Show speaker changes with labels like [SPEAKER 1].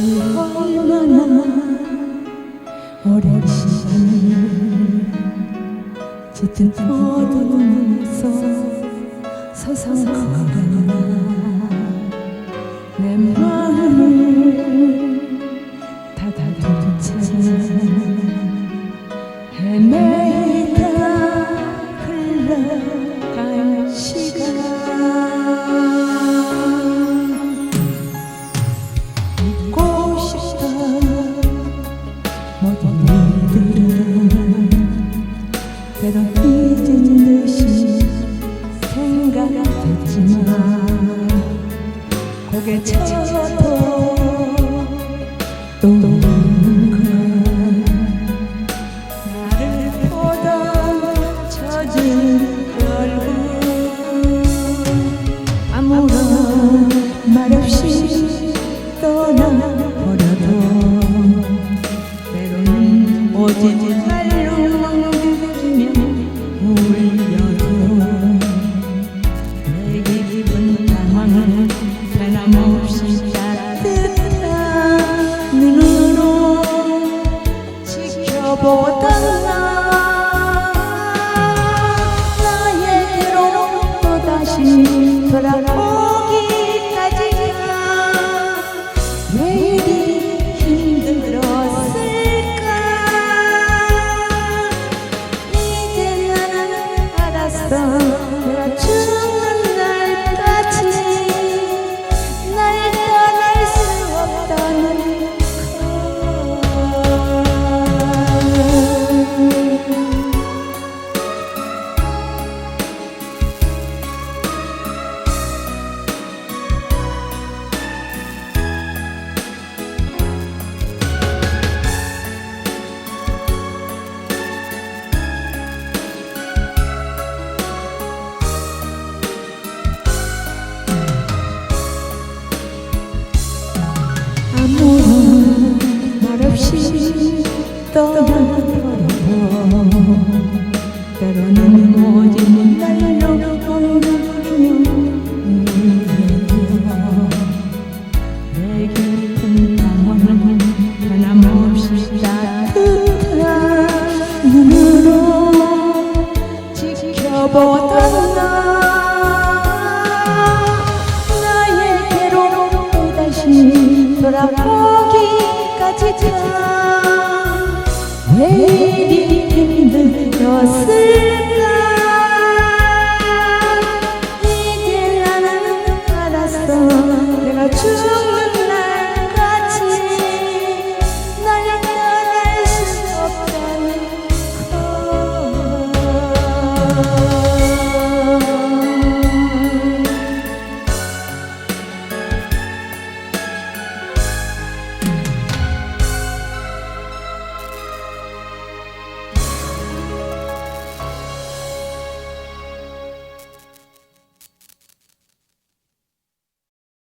[SPEAKER 1] 얼마나 오랜 시간을 짙은 어둠에서 걸었나 내 마음 잊은 듯이 생각했지만 고개 쳐도 아무런 말 없이 떠나버려도 때로는 모진 날로 울려도 내 깊은 당황은 변함없이 따뜻한 눈으로 지켜보던 나 나에게로 또다시 돌아오기까지 참왜 이리 힘들었을까